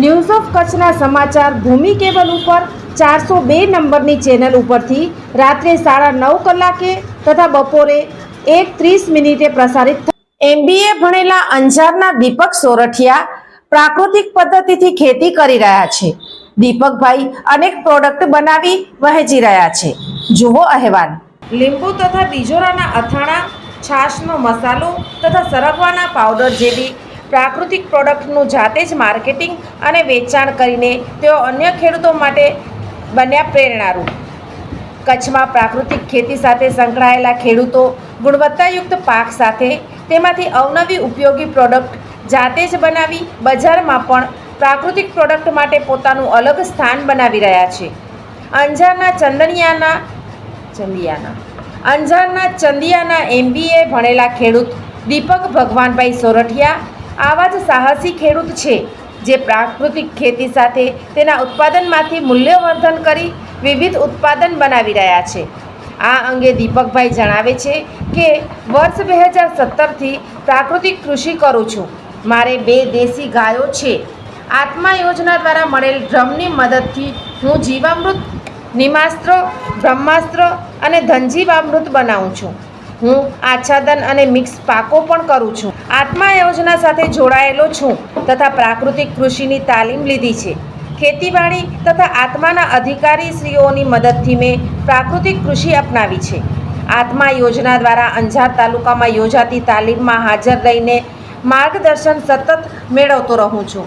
News of કચ્છના સમાચાર ભૂમિ cable ઉપર ચારસો બે નંબરની ચેનલ ઉપરથી રાત્રે સાડા નવ કલાકે તથા બપોરે એક ત્રીસ મિનિટે પ્રસારિત એમબીએ ભણેલા અંજારના દીપક સોરઠિયા પ્રાકૃતિક પદ્ધતિથી ખેતી કરી રહ્યા છે. દીપકભાઈ અનેક પ્રોડક્ટ બનાવી વહેંચી રહ્યા છે. જુઓ અહેવાલ. લીંબુ તથા બીજોરાના અથાણા છાશનો મસાલો તથા સરગવાના પાવડર જેવી પ્રાકૃતિક પ્રોડક્ટનું જાતે જ માર્કેટિંગ અને વેચાણ કરીને તેઓ અન્ય ખેડૂતો માટે બન્યા પ્રેરણારૂપ. કચ્છમાં પ્રાકૃતિક ખેતી સાથે સંકળાયેલા ખેડૂતો ગુણવત્તાયુક્ત પાક સાથે તેમાંથી અવનવી ઉપયોગી પ્રોડક્ટ જાતે જ બનાવી બજારમાં પણ પ્રાકૃતિક પ્રોડક્ટ માટે પોતાનું અલગ સ્થાન બનાવી રહ્યા છે. અંજારના ચંદનિયાના ચંદિયાના. અંજારના ચંદિયાના એમબીએ ભણેલા ખેડૂત દીપક ભગવાનભાઈ સોરઠિયા આવા જ સાહસી ખેડૂત છે જે પ્રાકૃતિક ખેતી સાથે તેના ઉત્પાદનમાંથી મૂલ્યવર્ધન કરી વિવિધ ઉત્પાદન બનાવી રહ્યા છે. આ અંગે દીપકભાઈ જણાવે છે કે, વર્ષ બે હજાર સત્તરથી પ્રાકૃતિક કૃષિ કરું છું. મારે બે દેશી ગાયો છે. આત્મા યોજના દ્વારા મળેલ ડ્રમની મદદથી હું જીવામૃત, નિમાસ્ત્ર, બ્રહ્માસ્ત્ર અને ધનજીવામૃત બનાવું છું. હું આચ્છાદન અને મિક્સ પાકો પણ કરું છું. આત્મા યોજના સાથે જોડાયેલો છું તથા પ્રાકૃતિક કૃષિની તાલીમ લીધી છે. ખેતીવાડી તથા આત્માના અધિકારી શ્રીઓની મદદથી મેં પ્રાકૃતિક કૃષિ અપનાવી છે. આત્મા યોજના દ્વારા અંજાર તાલુકામાં યોજાતી તાલીમમાં હાજર રહીને માર્ગદર્શન સતત મેળવતો રહું છું.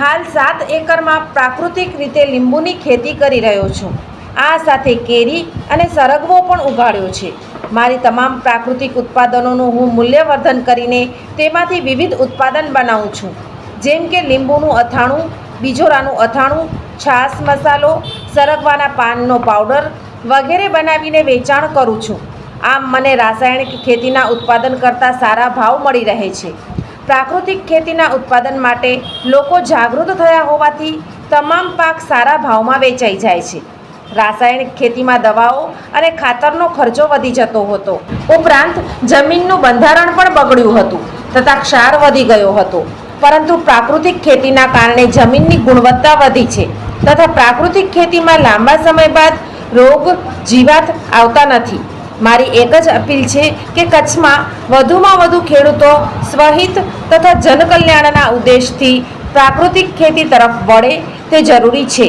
હાલ સાત એકરમાં પ્રાકૃતિક રીતે લીંબુની ખેતી કરી રહ્યો છું. આ સાથે કેરી અને સરગવો પણ ઉગાડ્યો છે. મારી તમામ પ્રાકૃતિક ઉત્પાદનોનું હું મૂલ્યવર્ધન કરીને તેમાંથી વિવિધ ઉત્પાદન બનાવું છું. જેમ કે લીંબુનું અથાણું, બીજોરાનું અથાણું, છાશ મસાલો, સરગવાના પાનનો પાવડર વગેરે બનાવીને વેચાણ કરું છું. આમ મને રાસાયણિક ખેતીના ઉત્પાદન કરતાં સારા ભાવ મળી રહે છે. પ્રાકૃતિક ખેતીના ઉત્પાદન માટે લોકો જાગૃત થયા હોવાથી તમામ પાક સારા ભાવમાં વેચાઈ જાય છે. રાસાયણિક ખેતીમાં દવાઓ અને ખાતરનો ખર્ચો વધી જતો હતો. ઉપરાંત જમીનનું બંધારણ પણ બગડ્યું હતું તથા ક્ષાર વધી ગયો હતો. પરંતુ પ્રાકૃતિક ખેતીના કારણે જમીનની ગુણવત્તા વધી છે તથા પ્રાકૃતિક ખેતીમાં લાંબા સમય બાદ રોગ જીવાત આવતા નથી. મારી એક જ અપીલ છે કે કચ્છમાં વધુમાં વધુ ખેડૂતો સ્વહિત તથા જનકલ્યાણના ઉદ્દેશથી પ્રાકૃતિક ખેતી તરફ વળે તે જરૂરી છે.